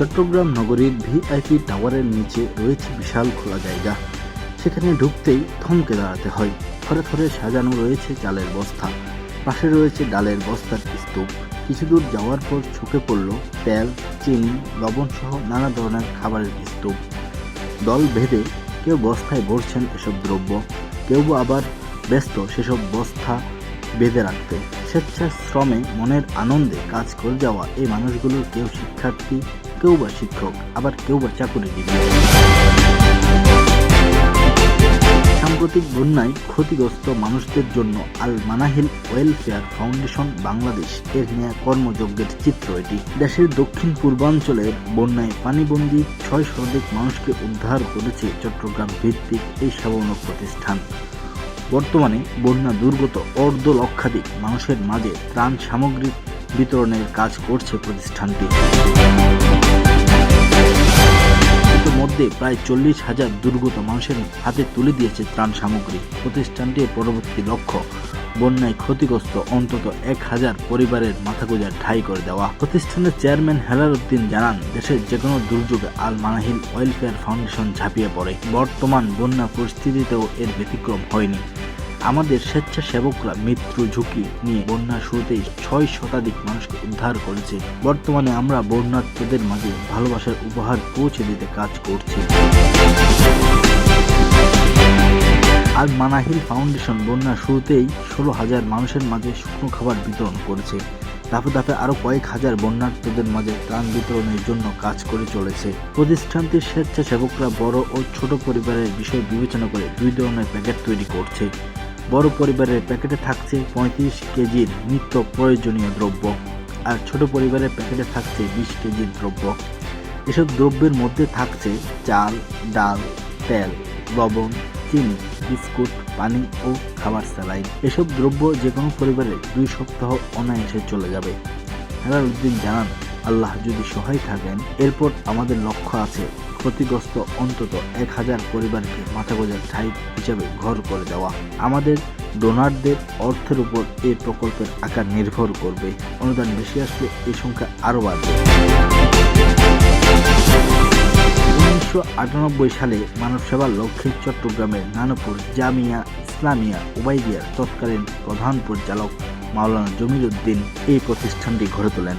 চট্টগ্রাম নগরীর ভিআইপি টাওয়ারের নিচে রয়েছে বিশাল খোলা জায়গা। সেখানে ঢুকতেই থমকে দাঁড়াতে হয়। থরে থরে সাজানো রয়েছে চালের বস্তা। পাশে রয়েছে ডালের বস্তার স্তূপ। কিছু দূর যাওয়ার পর চোখে পড়ল তেল, চিনি, লবণ সহ নানা ধরনের খাবারের স্তূপ। দল ভেদে কেউ বস্তায় ভরছেন এসব দ্রব্য। কেউ আবার ব্যস্ত সেসব বস্তা বেঁধে রাখতে। স্বেচ্ছাশ্রমে মনের আনন্দে কাজ করে যাওয়া এই মানুষগুলোর কেউ শিক্ষার্থী কেউ বা শিক্ষক, আবার কেউ বা চাকুরিজীবী সাম্প্রতিক বন্যায় ক্ষতিগ্রস্ত মানুষদের জন্য আল মানাহিল ওয়েলফেয়ার ফাউন্ডেশন বাংলাদেশ এর নেয়া কর্মযজ্ঞের চিত্র এটি। দেশের দক্ষিণ পূর্বাঞ্চলের বন্যায় পানিবন্দী ছয় শতাধিক মানুষকে উদ্ধার করেছে চট্টগ্রাম ভিত্তিক এই সেবামূলক প্রতিষ্ঠান। বর্তমানে বন্যা দুর্গত অর্ধ লক্ষাধিক মানুষের মাঝে ত্রাণ সামগ্রী বিতরণের কাজ করছে প্রতিষ্ঠানটি। ইতিমধ্যে প্রায় চল্লিশ হাজার দুর্গত মানুষের হাতে তুলে দিয়েছে ত্রাণ সামগ্রী। প্রতিষ্ঠানটির পরবর্তী লক্ষ্য, বন্যায় ক্ষতিগ্রস্ত অন্তত এক হাজার পরিবারের মাথা গোজা ঠাই করে দেওয়া। প্রতিষ্ঠানের চেয়ারম্যান হেলাল উদ্দিন জানান, দেশের যে কোনো দুর্যোগে আল মানাহিল ওয়েলফেয়ার ফাউন্ডেশন ঝাঁপিয়ে পড়ে। বর্তমান বন্যা পরিস্থিতিতেও এর ব্যতিক্রম হয়নি। আমাদের স্বেচ্ছাসেবকরা মৃত্যু ঝুঁকি নিয়ে বন্যার শুরুতেই ছয় শতাধিক মানুষকে উদ্ধার করেছে। বর্তমানে আমরা বন্যার্থীদের মাঝে ভালোবাসার উপহার পৌঁছে দিতে কাজ করছি। আল মানাহিল ফাউন্ডেশন বন্যার শুরুতেই ষোলো হাজার মানুষের মাঝে শুকনো খাবার বিতরণ করেছে। ধাপে ধাপে আরও কয়েক হাজার বন্যার্থীদের মাঝে ত্রাণ বিতরণের জন্য কাজ করে চলেছে। প্রতিষ্ঠানটির স্বেচ্ছাসেবকরা বড় ও ছোট পরিবারের বিষয় বিবেচনা করে দুই ধরনের প্যাকেট তৈরি করছে। বড় পরিবারের প্যাকেটে থাকছে পঁয়ত্রিশ কেজির নিত্য প্রয়োজনীয় দ্রব্য আর ছোট পরিবারের প্যাকেটে থাকছে বিশ কেজির দ্রব্য। এসব দ্রব্যের মধ্যে থাকছে চাল, ডাল, তেল, লবণ, চিনি, বিস্কুট, পানি ও খাবার স্যালাইন। এসব দ্রব্য যে কোনো পরিবারে দুই সপ্তাহ অনায়াসে চলে যাবে। হেলাল উদ্দিন জানান, আল্লাহ যদি সহায় থাকেন, এরপর আমাদের লক্ষ্য আছে ক্ষতিগ্রস্ত অন্তত এক হাজার পরিবারকে মাথা গোজার ঠাই হিসাবে ঘর করে দেওয়া। আমাদের ডোনারদের অর্থের উপর এই প্রকল্পের আকার নির্ভর করবে। অনুদান বেশি আসলে এই সংখ্যা আরও বাড়বে। উনিশশো আটানব্বই সালে মানব সেবার লক্ষ্যে চট্টগ্রামের নানপুর জামিয়া ইসলামিয়া ওবাইদিয়ার তৎকালীন প্রধান পরিচালক মাওলানা জমির উদ্দিন এই প্রতিষ্ঠানটি গড়ে তোলেন।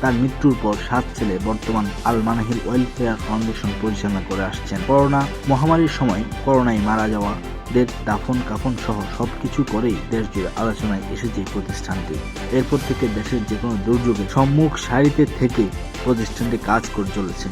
তার মৃত্যুর পর সাত ছেলে বর্তমান আল মানাহিল ওয়েলফেয়ার ফাউন্ডেশন পরিচালনা করে আসছেন। করোনা মহামারীর সময় করোনায় মারা যাওয়া দের দাফন, কাফন সহ সব কিছু করেই দেশ জুড়ে আলোচনায় এসেছে এই প্রতিষ্ঠানটি। এরপর থেকে দেশের যে কোনো দুর্যোগে সম্মুখ সারিতে থেকে প্রতিষ্ঠানটি কাজ করে চলেছে।